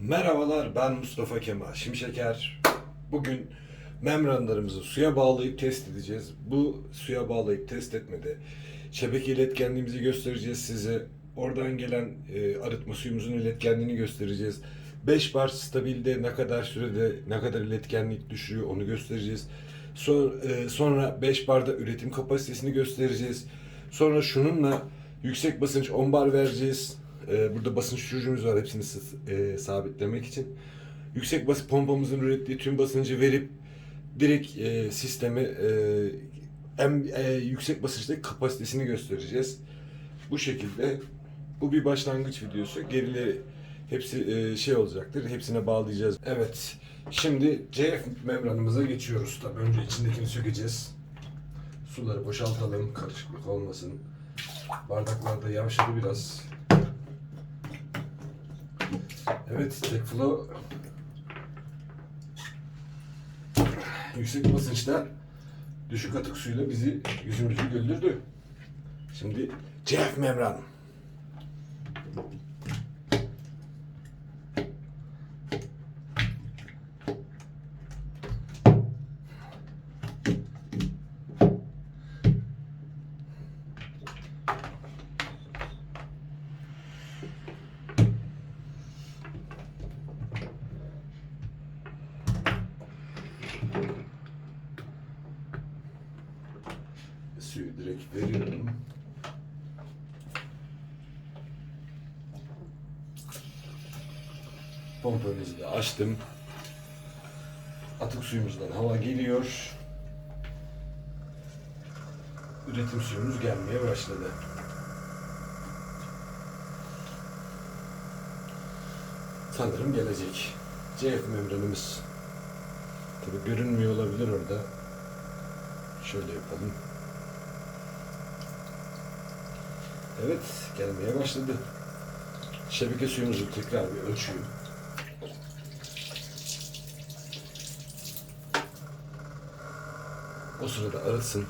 Merhabalar ben Mustafa Kemal Şimşeker. Bugün membranlarımızı suya bağlayıp test edeceğiz. Bu suya bağlayıp test etmede şebeke iletkenliğimizi göstereceğiz size. Oradan gelen e, arıtma suyumuzun iletkenliğini göstereceğiz. 5 bar stabilde ne kadar sürede ne kadar iletkenlik düşürüyor onu göstereceğiz. Sonra, sonra 5 barda üretim kapasitesini göstereceğiz. Sonra şununla yüksek basınç 10 bar vereceğiz. Ee, burada basınç düşürücümüz var hepsini e, sabitlemek için. Yüksek bas pompamızın ürettiği tüm basıncı verip direkt e, sisteme e, en e, yüksek basınçtaki kapasitesini göstereceğiz. Bu şekilde bu bir başlangıç videosu. Gerileri hepsi e, şey olacaktır. Hepsine bağlayacağız. Evet. Şimdi CF membranımıza geçiyoruz. Tabii önce içindekini sökeceğiz. Suları boşaltalım. Karışıklık olmasın. Bardaklar da yavaşladı biraz. Evet, Tekflow yüksek basınçta düşük atık suyla bizi yüzümüzü güldürdü. Şimdi CF membran. Pompamızı da açtım. Atık suyumuzdan hava geliyor. Üretim suyumuz gelmeye başladı. Sanırım gelecek. CF membranımız. Tabi görünmüyor olabilir orada. Şöyle yapalım. Evet, gelmeye başladı. Şebeke suyumuzu tekrar bir ölçüyorum. O sırada arasın.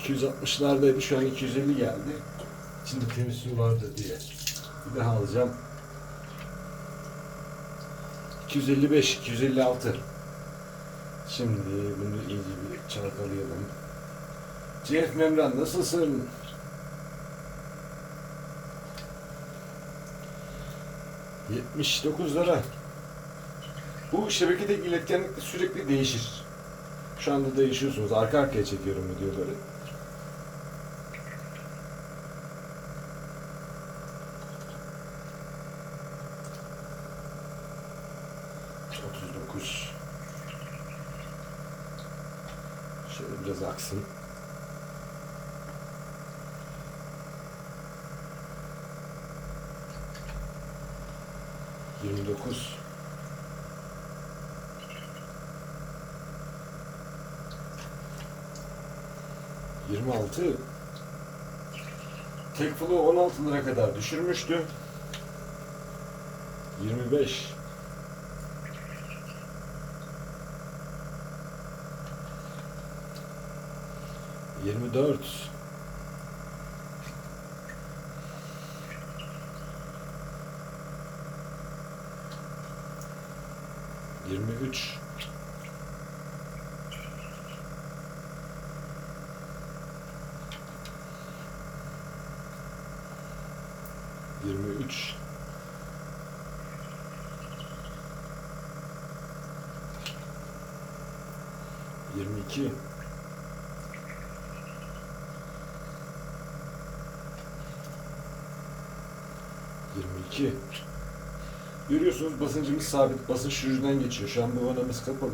260'lardaydı, şu an 250 geldi. İçinde temiz su vardı diye. Bir daha alacağım. 255, 256. Şimdi bunu iyice bir çalkalayalım. CF Memran nasılsın? ...79 lira. Bu şebekedeki iletkenlik sürekli değişir. Şu anda değişiyorsunuz. Arka arkaya çekiyorum videoları. Şöyle biraz aksın. Yirmi dokuz. Yirmi altı. Tekfulu 16 lira kadar düşürmüştü. 25. Yirmi dört. Yirmi üç. Yirmi üç. Yirmi iki. 22. Görüyorsunuz basıncımız sabit. Basınç şuracından geçiyor. Şu an bu vanamız kapalı.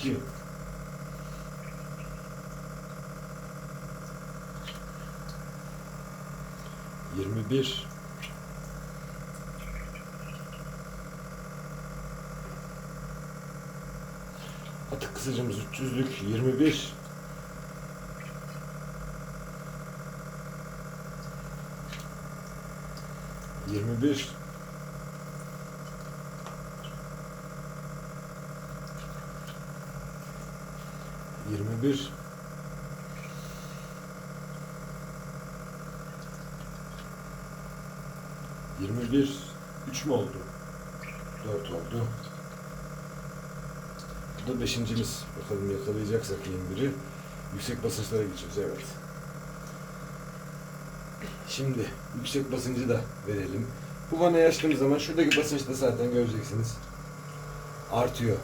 2 yirmi bir. Atık kısacımız 300'lük 21 21 21 21 3 mü oldu? 4 oldu. Bu da beşincimiz. Bakalım yakalayacaksak 21'i. Yüksek basınçlara geçiyoruz evet. Şimdi yüksek basıncı da verelim. Bu vanayı açtığım zaman şuradaki basınç da zaten göreceksiniz. Artıyor.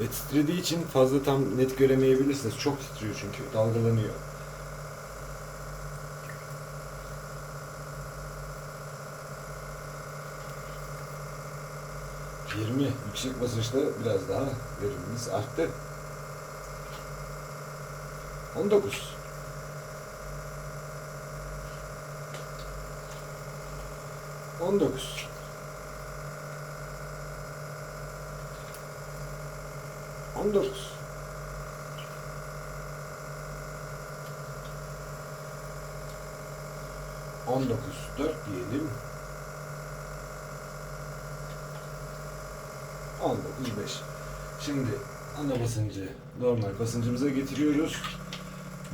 Ve titrediği için fazla tam net göremeyebilirsiniz. Çok titriyor çünkü. Dalgalanıyor. Yirmi yüksek basınçta biraz daha verimimiz arttı. 19. On dokuz. On dokuz. On dokuz. Dört diyelim. On dokuz beş. Şimdi ana basıncı normal basıncımıza getiriyoruz.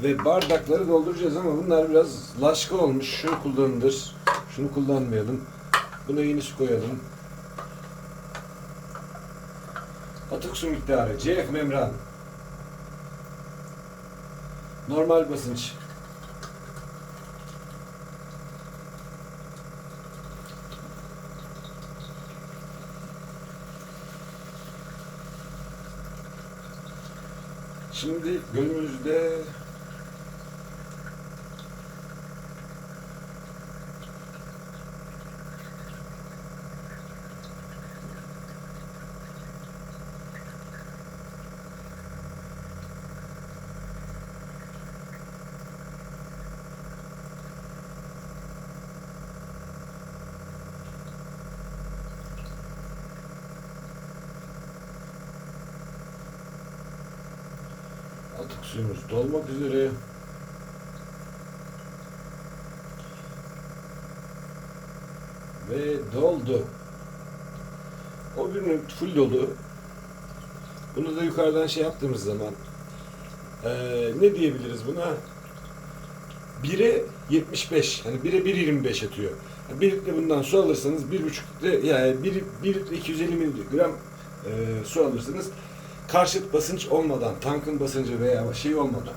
Ve bardakları dolduracağız ama bunlar biraz laşka olmuş. Şunu kullanılır. Şunu kullanmayalım. Buna yeni su koyalım. Atık su miktarı. CF membran. Normal basınç. Şimdi gölümüzde atık suyumuz dolmak üzere. Ve doldu. O ürünün full dolu. Bunu da yukarıdan şey yaptığımız zaman eee, ne diyebiliriz buna? 1'e 75. Hani 1'e 1.25 atıyor. Yani bir litre bundan su alırsanız 1.5 litre yani 1, 1 litre 250 miligram eee, su alırsanız karşıt basınç olmadan, tankın basıncı veya şey olmadan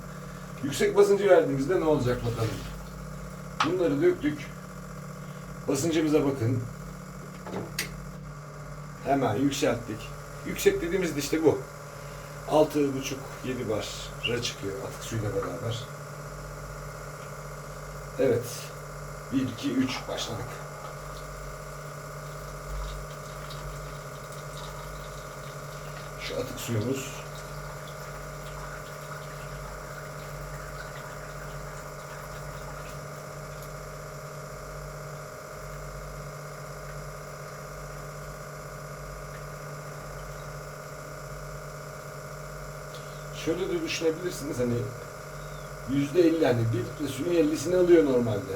yüksek basıncı verdiğimizde ne olacak bakalım. Bunları döktük. Basıncımıza bakın. Hemen yükselttik. Yüksek dediğimizde işte bu. 6,5-7 bara çıkıyor atık suyla beraber. Evet. 1, 2, 3 başladık. Atık suyumuz. Şöyle de düşünebilirsiniz hani yüzde elli yani bir litre suyun ellisini alıyor normalde.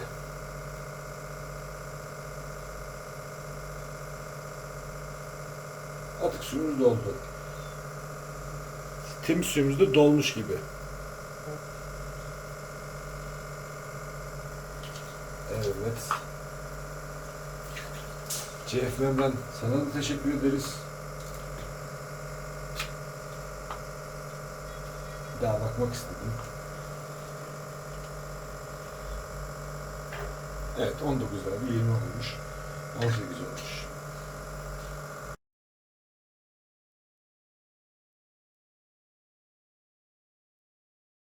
Atık suyumuz doldu. Temiz suyumuz da dolmuş gibi. Evet. CF Membran sana da teşekkür ederiz. Bir daha bakmak istedim. Evet 19 lira bir 20 olmuş. 18 olmuş.